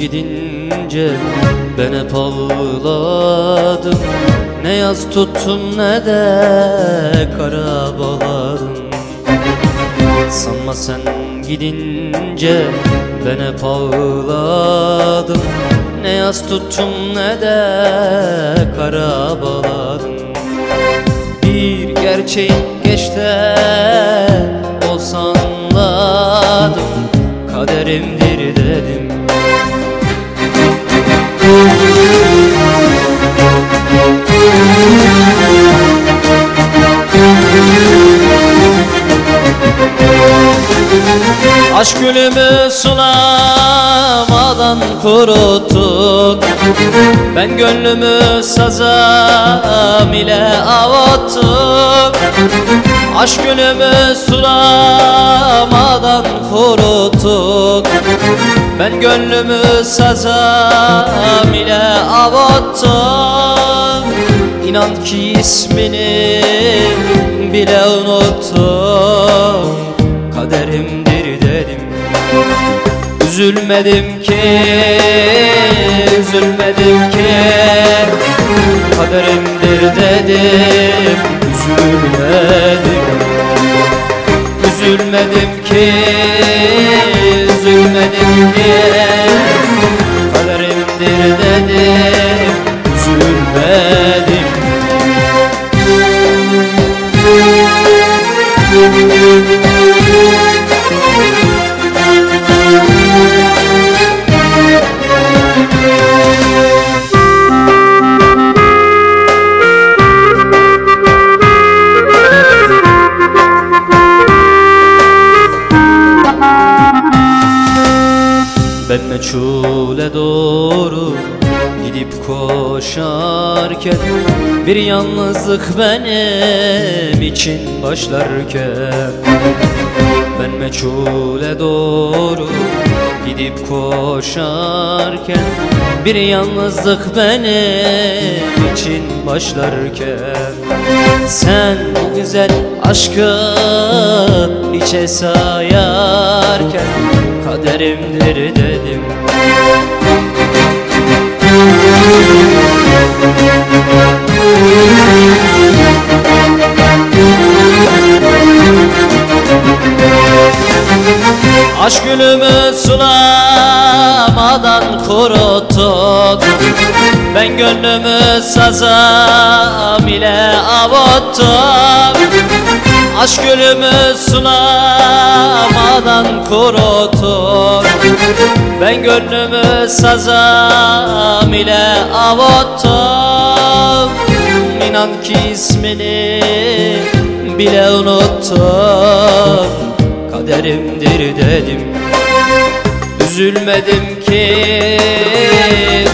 gidince ben hep ağladım Ne yaz tuttum ne de kara bağladım Sanma sen gidince ben hep ağladım Ne yaz tuttum ne de kara bağladım Bir gerçeğin geçte olsa anladım. Kaderimdir dedim Aşk gülümü sulamadan kuruttun Ben gönlümü sazam ile avuttum Aşk gülümü sulamadan kuruttun Ben gönlümü sazam ile avuttum İnan ki ismini bile unuttum. Kaderimdir dedim Üzülmedim ki, üzülmedim ki. Kaderimdir dedim Üzülmedim. Üzülmedim ki, üzülmedim ki. Kaderimdir dedim Üzülmedim Ben meçhule doğru gidip koşarken Bir yalnızlık benim için başlarken. Ben meçhule doğru gidip koşarken Bir yalnızlık benim için başlarken. Sen bu güzel aşkı içe sayarken Kaderimdir dedim. Aşk gülümü sulamadan kuruttun Ben gönlümü sazam ile avuttum Aşk gülümü sulamadan kuruttun Ben gönlümü sazam ile avuttum. İnan ki ismini bile unuttum. Kaderimdir dedim. Üzülmedim ki,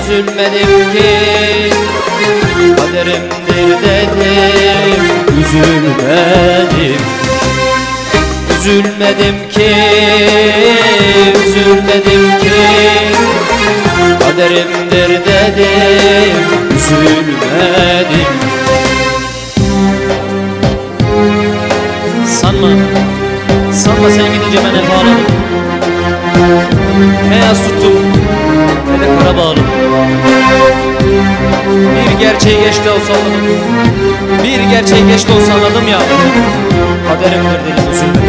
üzülmedim ki. Kaderimdir dedim Üzülmedim. Üzülmedim ki, üzülmedim ki. Kaderimdir dedim Üzülmedim. Sanma Sanma sen gidince ben hep ağladım Ne yaz tuttum Gerçeği geçti olsa anladım Bir gerçeği geçti olsa anladım ya. Kaderimdir dedim üzülmedim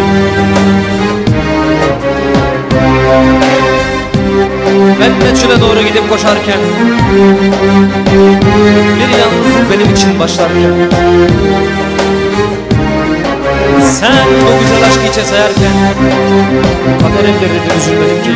Ben meçhule doğru gidip koşarken Bir yalnızlık benim için başlarken sen o güzel aşkı içe sayarken Kaderimdir dedim Üzülmedim ki